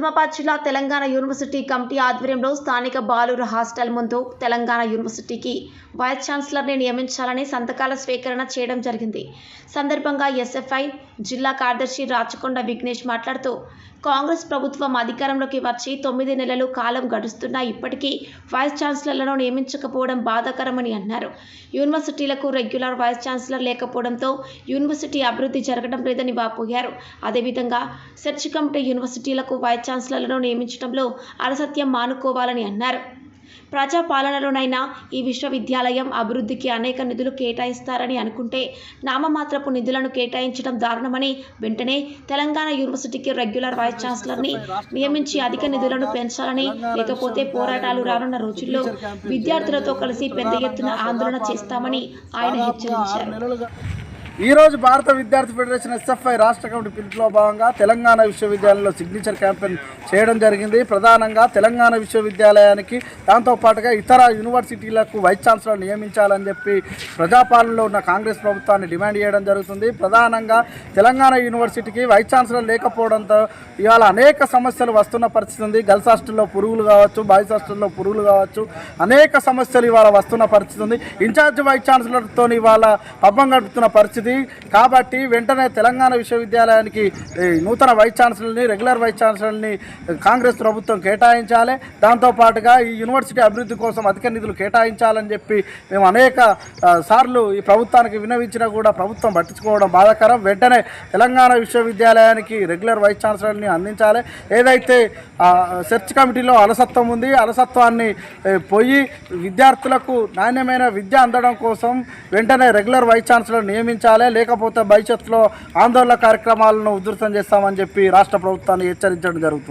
నిజామాబాద్ జిల్లా Telangana university committee ఆధ్వర్యంలో స్థానిక బాలుర హాస్టల్ ముందు తెలంగాణ యూనివర్సిటీకి వైస్ ఛాన్సలర్ని నియమించాలని సంతకాల స్వీకరణ చేయడం జరిగింది. సందర్భంగా ఎస్ఎఫ్ఐ జిల్లా కార్యదర్శి రాచకొండ విఘ్నేష్ మాట్లాడుతూ కాంగ్రెస్ ప్రభుత్వం అధికారంలోకి వచ్చి తొమ్మిది నెలలు కాలం గడుస్తున్నా ఇప్పటికీ వైస్ ఛాన్సలర్లను నియమించకపోవడం బాధాకరమని అన్నారు. యూనివర్సిటీలకు రెగ్యులర్ వైస్ ఛాన్సలర్ లేకపోవడంతో యూనివర్సిటీ అభివృద్ధి జరగడం లేదని వాపోయారు. అదేవిధంగా సెర్చ్ కమిటీ యూనివర్సిటీలకు వైస్ ఛాన్సలర్లను నియమించడంలో అలసత్యం మానుకోవాలని అన్నారు. ప్రజాపాలనలోనైనా ఈ విశ్వవిద్యాలయం అభివృద్ధికి అనేక నిధులు కేటాయిస్తారని అనుకుంటే నామమాత్రపు నిధులను కేటాయించడం దారుణమని వెంటనే తెలంగాణ యూనివర్సిటీకి రెగ్యులర్ వైస్ ఛాన్సలర్ని నియమించి అధిక నిధులను పెంచాలని లేకపోతే పోరాటాలు రానున్న రోజుల్లో విద్యార్థులతో కలిసి పెద్ద ఎత్తున ఆందోళన చేస్తామని ఆయన హెచ్చరించారు. ఈ రోజు భారత విద్యార్థి ఫెడరేషన్ ఎస్ఎఫ్ఐ రాష్ట్ర కమిటీ పిలుపులో భాగంగా తెలంగాణ విశ్వవిద్యాలయంలో సిగ్నేచర్ క్యాంపెయిన్ చేయడం జరిగింది. ప్రధానంగా తెలంగాణ విశ్వవిద్యాలయానికి దాంతో పాటుగా ఇతర యూనివర్సిటీలకు వైస్ ఛాన్సలర్ నియమించాలని చెప్పి ప్రజాపాలనలో ఉన్న కాంగ్రెస్ ప్రభుత్వాన్ని డిమాండ్ చేయడం జరుగుతుంది. ప్రధానంగా తెలంగాణ యూనివర్సిటీకి వైస్ ఛాన్సలర్ లేకపోవడంతో ఇవాళ అనేక సమస్యలు వస్తున్న పరిస్థితి ఉంది. గర్ల్స్ హాస్టల్లో పురుగులు కావచ్చు బాయ్స్ హాస్టల్లో పురుగులు కావచ్చు అనేక సమస్యలు ఇవాళ వస్తున్న పరిస్థితి ఉంది. ఇన్ఛార్జ్ వైస్ ఛాన్సలర్తో ఇవాళ పబ్బం గడుపుతున్న పరిస్థితి కాబట్టి వెంటనే తెలంగాణ విశ్వవిద్యాలయానికి నూతన వైస్ ఛాన్సలర్ని రెగ్యులర్ వైస్ ఛాన్సలర్ని కాంగ్రెస్ ప్రభుత్వం కేటాయించాలి. దాంతోపాటుగా ఈ యూనివర్సిటీ అభివృద్ధి కోసం అధిక నిధులు కేటాయించాలని చెప్పి మేము అనేక సార్లు ఈ ప్రభుత్వానికి విన్నవించినా కూడా ప్రభుత్వం పట్టించుకోవడం బాధాకరం. వెంటనే తెలంగాణ విశ్వవిద్యాలయానికి రెగ్యులర్ వైస్ ఛాన్సలర్ని అందించాలి. ఏదైతే సెర్చ్ కమిటీలో అలసత్వం ఉంది అలసత్వాన్ని పోయి విద్యార్థులకు నాణ్యమైన విద్య అందడం కోసం వెంటనే రెగ్యులర్ వైస్ ఛాన్సలర్ నియమించాలి. లేకపోతే భవిష్యత్తులో ఆందోళన కార్యక్రమాలను ఉధృతం చేస్తామని చెప్పి రాష్ట్ర ప్రభుత్వాన్ని హెచ్చరించడం జరుగుతుంది.